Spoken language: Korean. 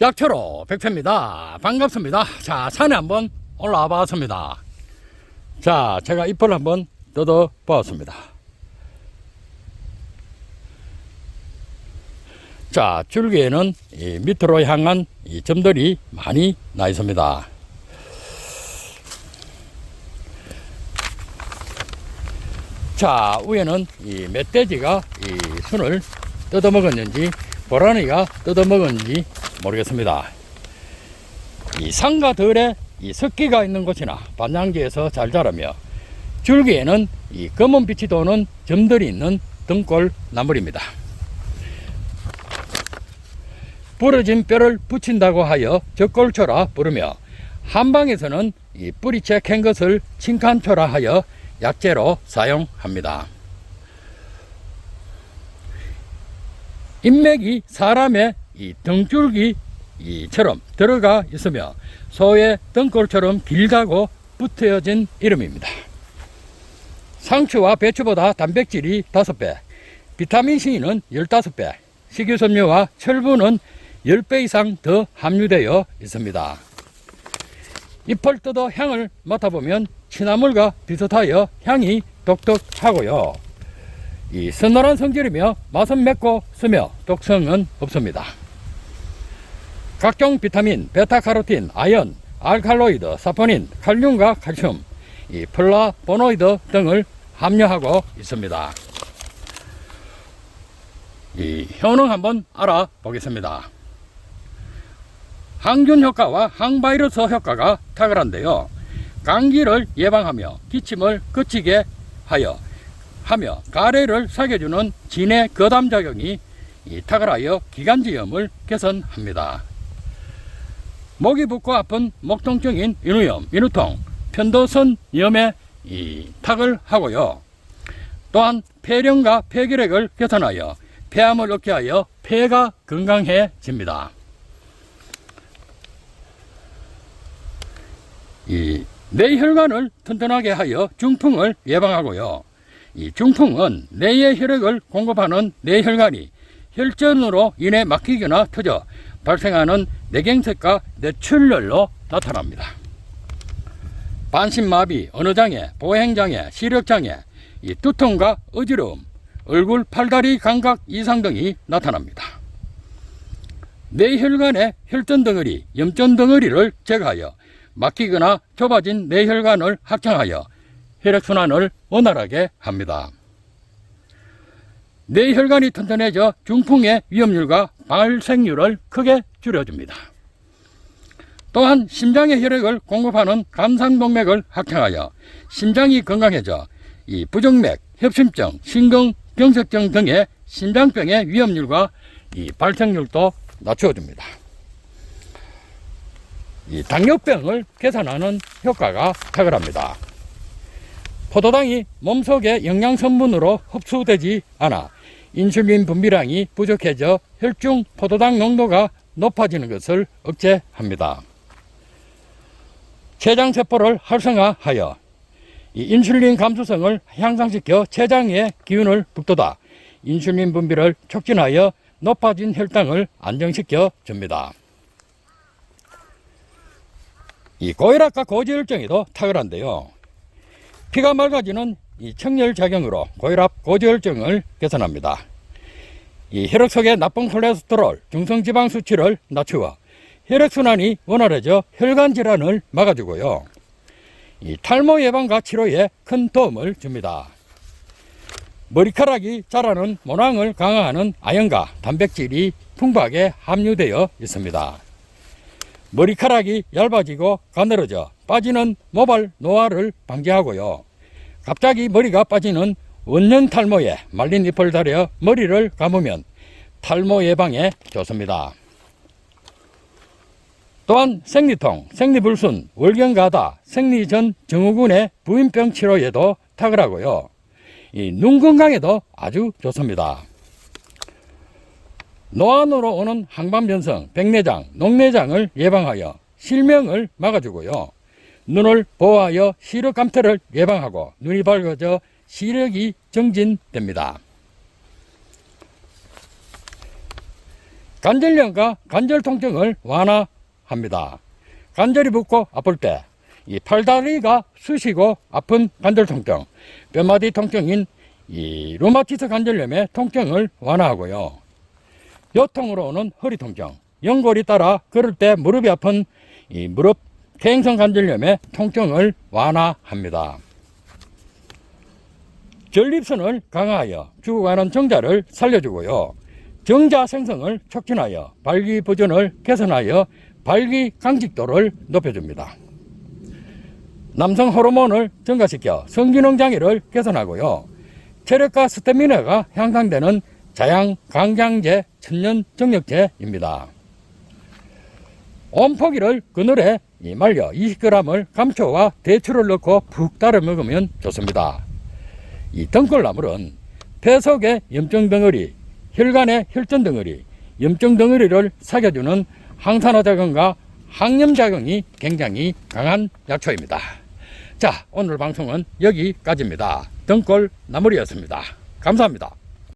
약초로 백패입니다. 반갑습니다. 자, 산에 한번 올라와 봤습니다. 자, 제가 잎을 한번 뜯어 보았습니다. 자, 줄기에는 이 밑으로 향한 이 점들이 많이 나 있습니다. 자, 위에는 이 멧돼지가 이 순을 뜯어먹었는지 보라니가 뜯어먹었는지 모르겠습니다. 이 상가들에 이 습기가 있는 곳이나 반향지에서 잘 자라며 줄기에는 이 검은 빛이 도는 점들이 있는 등골 나물입니다. 부러진 뼈를 붙인다고 하여 적골초라 부르며 한방에서는 이 뿌리채 캔 것을 칭칸초라 하여 약재로 사용합니다. 인맥이 사람의 이 등줄기 이처럼 들어가 있으며 소의 등골처럼 길다고 붙어진 이름입니다. 상추와 배추보다 단백질이 5배, 비타민 C는 15배, 식이섬유와 철분은 10배 이상 더 함유되어 있습니다. 잎을 뜯어 향을 맡아보면 취나물과 비슷하여 향이 독특하고요. 이 선노란 성질이며 맛은 맵고 쓰며 독성은 없습니다. 각종 비타민, 베타카로틴, 아연, 알칼로이드, 사포닌, 칼륨과 칼슘, 이 플라보노이드 등을 함유하고 있습니다. 이 효능 한번 알아보겠습니다. 항균 효과와 항바이러스 효과가 탁월한데요. 감기를 예방하며 기침을 그치게 하여 하며 가래를 사겨주는 진해 거담 작용이 이 탁월하여 기관지염을 개선합니다. 목이 붓고 아픈 목통증인 인후염, 인후통, 편도선 염에 이 탁을 하고요. 또한 폐렴과 폐결핵을 개선하여 폐암을 얻게 하여 폐가 건강해집니다. 이 뇌혈관을 튼튼하게 하여 중풍을 예방하고요. 이 중풍은 뇌의 혈액을 공급하는 뇌혈관이 혈전으로 인해 막히거나 터져 발생하는 뇌경색과 뇌출혈로 나타납니다. 반신마비, 언어장애, 보행장애, 시력장애, 이 두통과 어지러움, 얼굴, 팔다리 감각 이상 등이 나타납니다. 뇌혈관의 혈전 덩어리, 염전 덩어리를 제거하여 막히거나 좁아진 뇌혈관을 확장하여 혈액순환을 원활하게 합니다. 뇌 혈관이 튼튼해져 중풍의 위험률과 발생률을 크게 줄여줍니다. 또한 심장의 혈액을 공급하는 간상동맥을 확장하여 심장이 건강해져 이 부정맥, 협심증, 심근경색증 등의 심장병의 위험률과 이 발생률도 낮춰줍니다. 이 당뇨병을 개선하는 효과가 탁월합니다. 포도당이 몸속의 영양 성분으로 흡수되지 않아 인슐린 분비량이 부족해져 혈중 포도당 농도가 높아지는 것을 억제합니다. 췌장 세포를 활성화하여 이 인슐린 감수성을 향상시켜 췌장의 기운을 북돋아 인슐린 분비를 촉진하여 높아진 혈당을 안정시켜 줍니다. 이 고혈압과 고지혈증에도 탁월한데요. 피가 맑아지는 이 청열 작용으로 고혈압, 고지혈증을 개선합니다. 이 혈액 속의 나쁜 콜레스테롤, 중성지방 수치를 낮추어 혈액순환이 원활해져 혈관 질환을 막아주고요. 이 탈모 예방과 치료에 큰 도움을 줍니다. 머리카락이 자라는 모낭을 강화하는 아연과 단백질이 풍부하게 함유되어 있습니다. 머리카락이 얇아지고 가늘어져 빠지는 모발 노화를 방지하고요. 갑자기 머리가 빠지는 원년 탈모에 말린 잎을 달여 머리를 감으면 탈모 예방에 좋습니다. 또한 생리통, 생리불순, 월경가다, 생리전 증후군의 부인병 치료에도 탁월하고요. 이 눈 건강에도 아주 좋습니다. 노안으로 오는 항반변성, 백내장, 녹내장을 예방하여 실명을 막아주고요. 눈을 보호하여 시력 감퇴를 예방하고 눈이 밝아져 시력이 정진됩니다. 관절염과 관절 통증을 완화합니다. 관절이 붓고 아플 때, 이 팔다리가 쑤시고 아픈 관절 통증, 뼈마디 통증인 이 루마티스 관절염의 통증을 완화하고요. 요통으로 오는 허리 통증, 연골이 따라 걸을 때 무릎이 아픈 이 무릎 퇴행성 관절염의 통증을 완화합니다. 전립선을 강화하여 죽어가는 정자를 살려주고요. 정자 생성을 촉진하여 발기부전을 개선하여 발기 강직도를 높여줍니다. 남성 호르몬을 증가시켜 성기능 장애를 개선하고요. 체력과 스태미나가 향상되는 자양 강장제 천연 정력제입니다. 온포기를 그늘에 이 말려 20g을 감초와 대추를 넣고 푹 따라 먹으면 좋습니다. 이 등골나물은 폐 속의 염증 덩어리, 혈관의 혈전 덩어리, 염증 덩어리를 사겨주는 항산화 작용과 항염 작용이 굉장히 강한 약초입니다. 자, 오늘 방송은 여기까지입니다. 등골 나물이었습니다. 감사합니다.